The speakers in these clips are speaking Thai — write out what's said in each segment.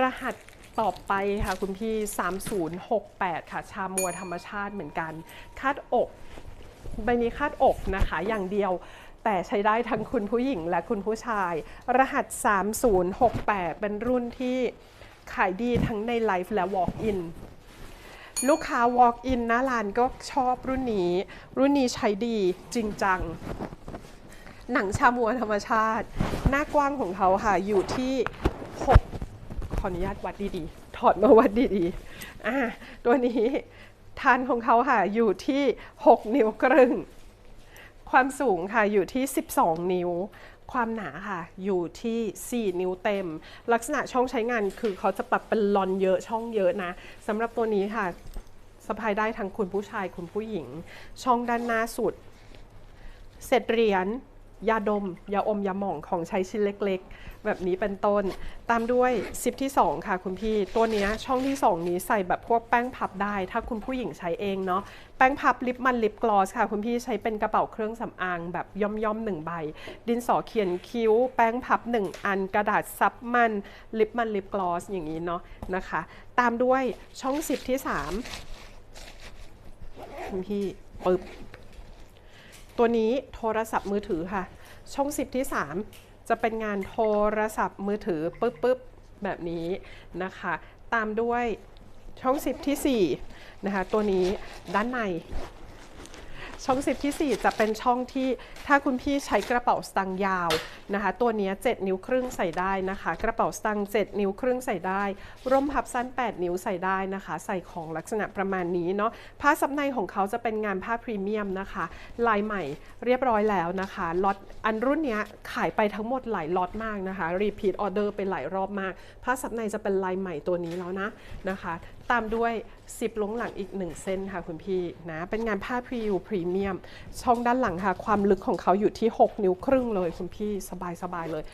รหัสต่อไปค่ะคุณพี่ 3068 ค่ะ ชามัวธรรมชาติเหมือนกัน คาดอกใบนี้คาดอกนะคะ อย่างเดียวแต่ใช้ได้ทั้งคุณผู้หญิงและคุณผู้ชาย รหัส 3068 เป็นรุ่นที่ขายดีทั้งในไลฟ์และ Walk-in ลูกค้า walk in น้าร้านก็ชอบรุ่นนี้ รุ่นนี้ใช้ดีจริงจัง หนังชามัวธรรมชาติ หน้ากว้างของเขาค่ะอยู่ที่ 6 ออนุญาตวัดดีๆ ถอดมาวัดดีๆอ่าตัวนี้ทานของเขาค่ะอยู่ที่ 6 นิ้วครึ่ง ความสูงค่ะอยู่ที่ 12 นิ้ว ความหนาค่ะอยู่ที่ 4 นิ้วเต็ม ลักษณะช่องใช้งานคือเขาจะปรับเป็นลอนเยอะช่องเยอะนะสำหรับตัวนี้ค่ะสะพายได้ทั้งคุณผู้ชายคุณผู้หญิง ช่องด้านหน้าสุดเศษเหรียญ ยาดม ยาอม ยาหม่องของใช้ชิ้นเล็กๆ แบบนี้เป็นต้น ตามด้วยซิปที่ 2 ค่ะคุณพี่ ตัวนี้ช่องที่ 2 นี้ใส่แบบพวกแป้งพับได้ ถ้าคุณผู้หญิงใช้เองเนาะ แป้งพับลิปมันลิปกลอสค่ะคุณพี่ใช้เป็นกระเป๋าเครื่องสำอางแบบย่อมๆหนึ่งใบ ดินสอเขียนคิ้ว แป้งพับ 1 อัน กระดาษซับมันลิปมันลิปกลอสอย่างนี้เนาะนะคะ ตามด้วยช่องซิปที่3คุณพี่ปึ๊บ ตัวนี้โทรศัพท์มือถือค่ะ ช่อง 10 ที่ 3 จะเป็นงานโทรศัพท์มือถือปึ๊บปึ๊บแบบนี้นะคะ ตามด้วยช่อง 10 ที่4นะคะตัวนี้ด้านใน ช่อง 10 ที่ 4 จะเป็นช่องที่ถ้าคุณพี่ใช้กระเป๋าสตางค์ยาวนะคะ ตัวนี้ 7 นิ้วครึ่งใส่ได้นะคะ กระเป๋าสตางค์7นิ้วครึ่งใส่ได้ ร่มพับสั้น 8 นิ้วใส่ได้นะคะ ใส่ของลักษณะประมาณนี้เนาะผ้าซับในของเขาจะเป็นงานผ้าพรีเมียมนะคะ ลายใหม่เรียบร้อยแล้วนะคะล็อตอันรุ่นนี้ขายไปทั้งหมดหลายล็อตมากนะคะรีพีทออเดอร์ไปหลายรอบมากผ้าซับในจะเป็นลายใหม่ตัวนี้แล้วนะนะคะ ตามด้วยซิปลงหลังอีก 1 เส้นค่ะคุณพี่นะเป็นงานผ้าพรีวพรีเมียมช่องด้านหลังค่ะ ความลึกของเขาอยู่ที่ 6 นิ้วครึ่งเลยคุณพี่สบายๆเลย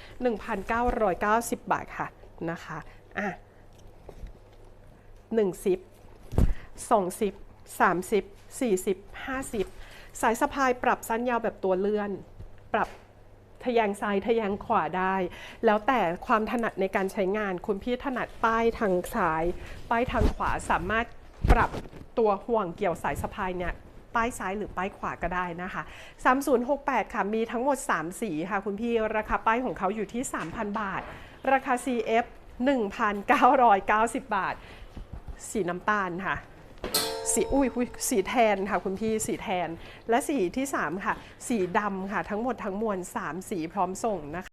1,990 บาทค่ะนะคะอะ1ซิป20 30 40 50สายสะพายปรับสั้นยาวแบบตัวเลื่อน ปรับทะแยงซ้ายทะแยงขวาได้ แล้วแต่ความถนัดในการใช้งาน คุณพี่ถนัดป้ายทางซ้าย ป้ายทางขวาสามารถปรับตัวห่วงเกี่ยวสายสะพายเนี่ย ป้ายซ้ายหรือป้ายขวาก็ได้นะคะ 3068 ค่ะ มีทั้งหมด 3 สีค่ะ คุณพี่ ราคาป้ายของเขาอยู่ที่ 3,000 บาท ราคา CF 1,990 บาท สีน้ำตาลค่ะ สีอุ้ยคุยสีแทนค่ะคุณพี่ สีแทน และสีที่ 3 ค่ะ สีดำค่ะ ทั้งหมดทั้งมวล 3 สีพร้อมส่งนะคะ